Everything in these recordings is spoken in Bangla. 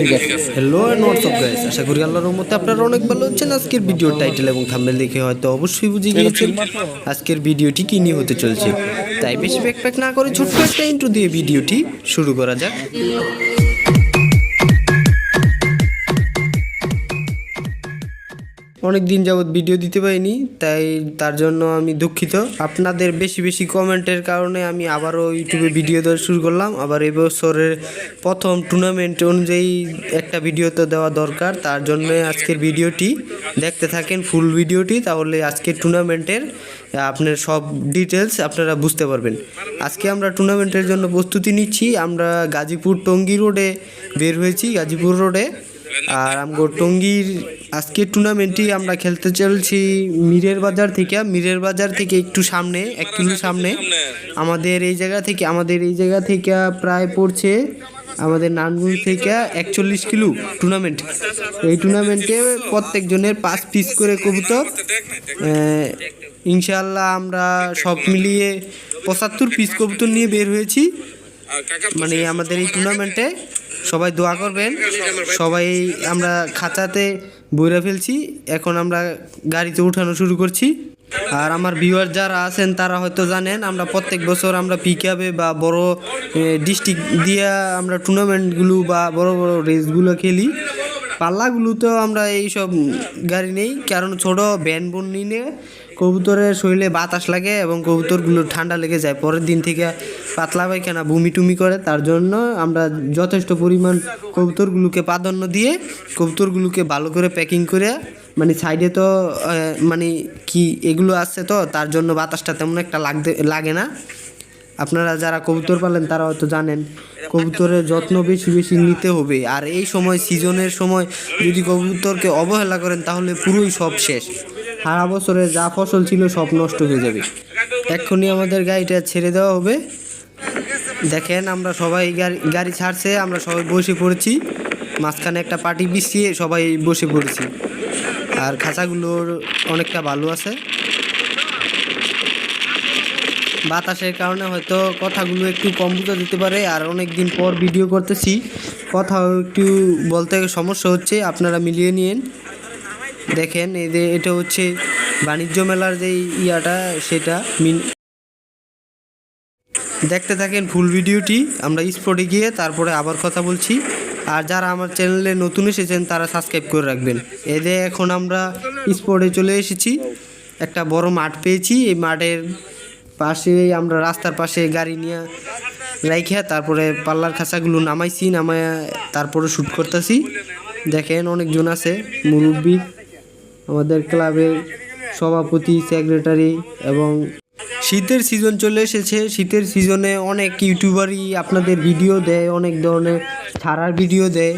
ঠিক আছে। হ্যালো অ্যান্ড হোয়াটসঅ্যাপ গাইস আশা করি আল্লাহর রহমতে আপনারা অনেক ভালো হচ্ছেন আজকের ভিডিওর টাইটেল এবং থাম্বনেল দেখে হয়তো অবশ্যই বুঝে গিয়েছেন। আজকের ভিডিওটি কি নিয়ে হতে চলছে? তাই বেশি ব্যাকপ্যাক না করে ছোট্ট একটা ইন্ট্রো দিয়ে ভিডিওটি শুরু করা যাক। অনেক দিন যাবৎ ভিডিও দিতে পারিনি, তাই তার জন্য আমি দুঃখিত। আপনাদের বেশি বেশি কমেন্টের কারণে আমি আবারও ইউটিউবে ভিডিও দেওয়া শুরু করলাম। আবার এবছরের প্রথম টুর্নামেন্ট অনুযায়ী একটা ভিডিও তো দেওয়া দরকার। তার জন্য আজকের ভিডিওটি দেখতে থাকেন ফুল ভিডিওটি তাহলে আজকের টুর্নামেন্টের আপনার সব ডিটেলস আপনারা বুঝতে পারবেন। আজকে আমরা টুর্নামেন্টের জন্য প্রস্তুতি নিচ্ছি। আমরা গাজীপুর টঙ্গী রোডে বের হয়েছি। গাজীপুর রোডে আর আমগো টঙ্গীর আজকের টুর্নামেন্টটি আমরা খেলতে চলছি মিরের বাজার থেকে। মিরের বাজার থেকে একটু সামনে, এক কিলো সামনে। আমাদের এই জায়গা থেকে, আমাদের এই জায়গা থেকে প্রায় পড়ছে আমাদের নানগুল থেকে একচল্লিশ কিলো টুর্নামেন্ট এই টুর্নামেন্টে প্রত্যেকজনের পাঁচ পিস করে কবুতর। ইনশাল্লাহ আমরা সব মিলিয়ে পঁচাত্তর পিস কবুতর নিয়ে বের হয়েছি। মানে আমাদের এই টুর্নামেন্টে সবাই দোয়া করবেন। সবাই আমরা খাঁচাতে বইরা ফেলছি। এখন আমরা গাড়িতে উঠানো শুরু করছি। আর আমার ভিউয়ার যারা আছেন, তারা হয়তো জানেন, আমরা প্রত্যেক বছর আমরা পিকাবে বা বড় ডিস্ট্রিক্ট দিয়ে আমরা টুর্নামেন্টগুলো বা বড় বড় রেসগুলো খেলি। পাল্লাগুলো তো আমরা এইসব গাড়ি নেই, কারণ ছোট ভ্যান বোন নিয়ে কবুতরের শরীরে বাতাস লাগে এবং কবুতরগুলো ঠান্ডা লেগে যায়। পরের দিন থেকে পাতলা পায়খানা বমি টুমি করে, তার জন্য আমরা যথেষ্ট পরিমাণ কবুতরগুলোকে প্রাধান্য দিয়ে কবুতরগুলোকে ভালো করে প্যাকিং করে মানে সাইডে তো মানে কি এগুলো আছে তো, তার জন্য বাতাসটা তেমন একটা লাগতে, লাগে না। আপনারা যারা কবুতর পালেন, তারা হয়তো জানেন, কবুতরের যত্ন বেশি বেশি নিতে হবে। আর এই সময়, সিজনের সময় যদি কবুতরকে অবহেলা করেন, তাহলে পুরোই সব শেষ। সারা বছরে যা ফসল ছিল, সব নষ্ট হয়ে যাবে। এক্ষুনি আমাদের গাড়িটা ছেড়ে দেওয়া হবে। দেখেন, আমরা সবাই গাড়ি গাড়ি ছাড়ছে, আমরা সবাই বসে পড়েছি। মাঝখানে একটা পার্টি বিছিয়ে সবাই বসে পড়েছি। আর খাঁচাগুলোর অনেকটা ভালো আছে। বাতাসের কারণে হয়তো কথাগুলো একটু কম বোঝা যেতে পারে। আর অনেক দিন পর ভিডিও করতেছি। কথাও একটু বলতে সমস্যা হচ্ছে, আপনারা মিলিয়ে নিন দেখেন যে এটা হচ্ছে বাণিজ্য মেলার যে ইয়াটা, সেটা দেখতে থাকেন ফুল ভিডিওটি আমরা স্পটে গিয়ে তারপরে আবার কথা বলছি। আর যারা আমার চ্যানেলে নতুন এসেছেন, তারা সাবস্ক্রাইব করে রাখবেন। এদের এখন আমরা স্পটে চলে এসেছি। একটা বড় মাঠ পেয়েছি। এই মাঠের পাশেই আমরা রাস্তার পাশে গাড়ি নিয়ে রাইখা, তারপরে পাল্লার খাঁচাগুলো নামাইছি, নামায় তারপরে শ্যুট করতেছি। দেখেন অনেকজন আছে, মুরব্বী, আমাদের ক্লাবের সভাপতি সেক্রেটারি এবং শীতের সিজন চলে এসেছে। শীতের সিজনে অনেক ইউটিউবারই আপনাদের ভিডিও দেয়, অনেক ধরনের ছাড়ার ভিডিও দেয়।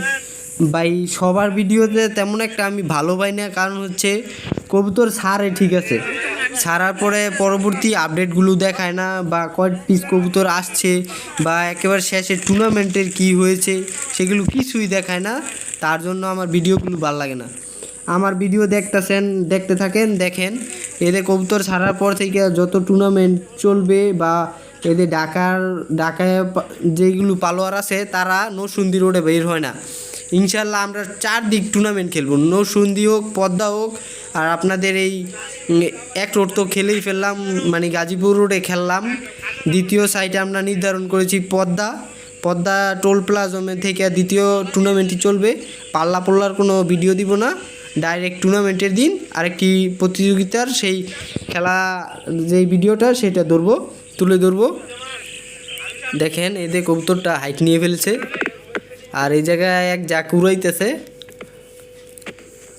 বাই সবার ভিডিওতে তেমন একটা আমি ভালো পাই না, কারণ হচ্ছে কবুতর সারে ঠিক আছে? ছাড়ার পরে পরবর্তী আপডেটগুলো দেখায় না, বা কয়েক পিস কবুতর আসছে, বা একেবারে শেষে টুর্নামেন্টের কি হয়েছে, সেগুলো কিছুই দেখায় না। তার জন্য আমার ভিডিওগুলো ভালো লাগে না। আমার ভিডিও দেখতেছেন, দেখতে থাকেন, দেখেন। এদের কবুতর ছাড়ার পর থেকে যত টুর্নামেন্ট চলবে বা এদের ঢাকার ঢাকায় পা- যেগুলো পালোয়ার আছে, তারা নসুন্দি রোডে বের হয় না। ইনশাল্লাহ আমরা চারদিক টুর্নামেন্ট খেলব। নসুন্দি হোক, পদ্মা হোক, আর আপনাদের এই এক রোড তো খেলেই ফেললাম মানে গাজীপুর রোডে খেললাম। দ্বিতীয় সাইটে আমরা নির্ধারণ করেছি পদ্মা। পদ্মা টোল প্লাজমে থেকে দ্বিতীয় টুর্নামেন্টটি চলবে। পাল্লা পোল্লার কোনো ভিডিও দিব না। ডাইরেক্ট টুর্নামেন্টের দিন আরেকটি প্রতিযোগিতার সেই খেলা, যেই ভিডিওটা সেটা ধরবো, তুলে ধরবো। দেখেন এদের কবুতরটা হাইট নিয়ে ফেলছে। আর এই জায়গায় এক জাক উড়াইতেছে।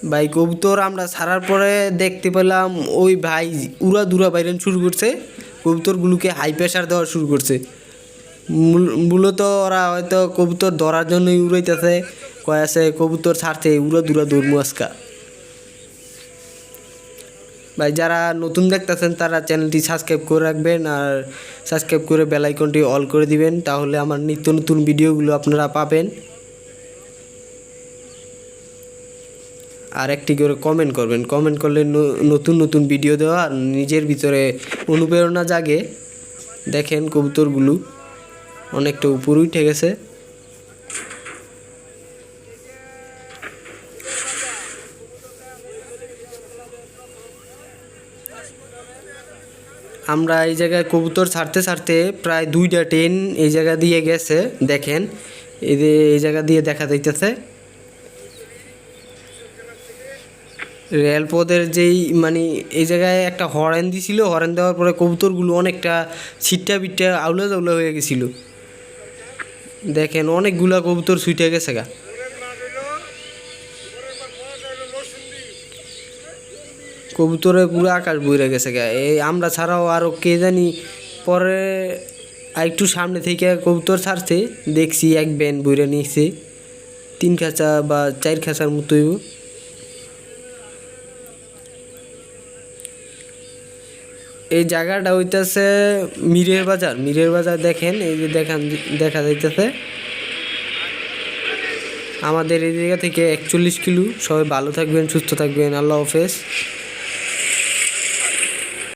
ভাই, কবুতর আমরা ছাড়ার পরে দেখতে পেলাম, ওই ভাই উড়া দুরা বাইরেন শুরু করছে। কবুতরগুলোকে হাই প্রেশার দেওয়া শুরু করছে। মূল- মূলত ওরা হয়তো কবুতর ধরার জন্যই উড়াইতেছে। কয় আছে, কবুতর ছাড়তে উড়া দুরা দৌড়মু আজকা ভাই, যারা নতুন দেখতেছেন, তারা চ্যানেলটি সাবস্ক্রাইব করে রাখবেন আর সাবস্ক্রাইব করে বেল আইকনটি অল করে দিবেন, তাহলে আমার নিত্য নতুন ভিডিওগুলো আপনারা পাবেন। আর একটি করে কমেন্ট করবেন। কমেন্ট করলে নতুন নতুন ভিডিও দেওয়া আর নিজের ভিতরে অনুপ্রেরণা জাগে। দেখেন কবুতরগুলো অনেকটা উপরে উঠে গেছে। আমরা এই জায়গায় কবুতর ছাড়তে ছাড়তে প্রায় দুইটা ট্রেন এই জায়গা দিয়ে গেছে, দেখেন। এই যে এই জায়গা দিয়ে দেখা যাইতেছে। রেলপথের যেই মানে এই জায়গায় একটা হরেন দিছিল, হরেন দেওয়ার পরে কবুতরগুলো অনেকটা ছিটটা বিটটা আউলা জাউলা হয়ে গেছিল। দেখেন, অনেকগুলা কবুতর ছুটে গেছে গা। কবুতরে পুরো আকাশ বইরে গেছে গা। এই আমরা ছাড়াও আরও কে জানি পরে একটু সামনে থেকে কবুতর ছাড়ছে, দেখছি এক ব্যান বইরে নিয়েছে তিন খাঁচা বা চার খাঁচার মতোই এই জায়গাটা হইতেছে মিরের বাজার। মিরের বাজার দেখেন, এই যে দেখান, দেখা যাইতেছে। আমাদের এই জায়গা থেকে একচল্লিশ কিলো। সবাই ভালো থাকবেন, সুস্থ থাকবেন। আল্লাহ হাফেজ।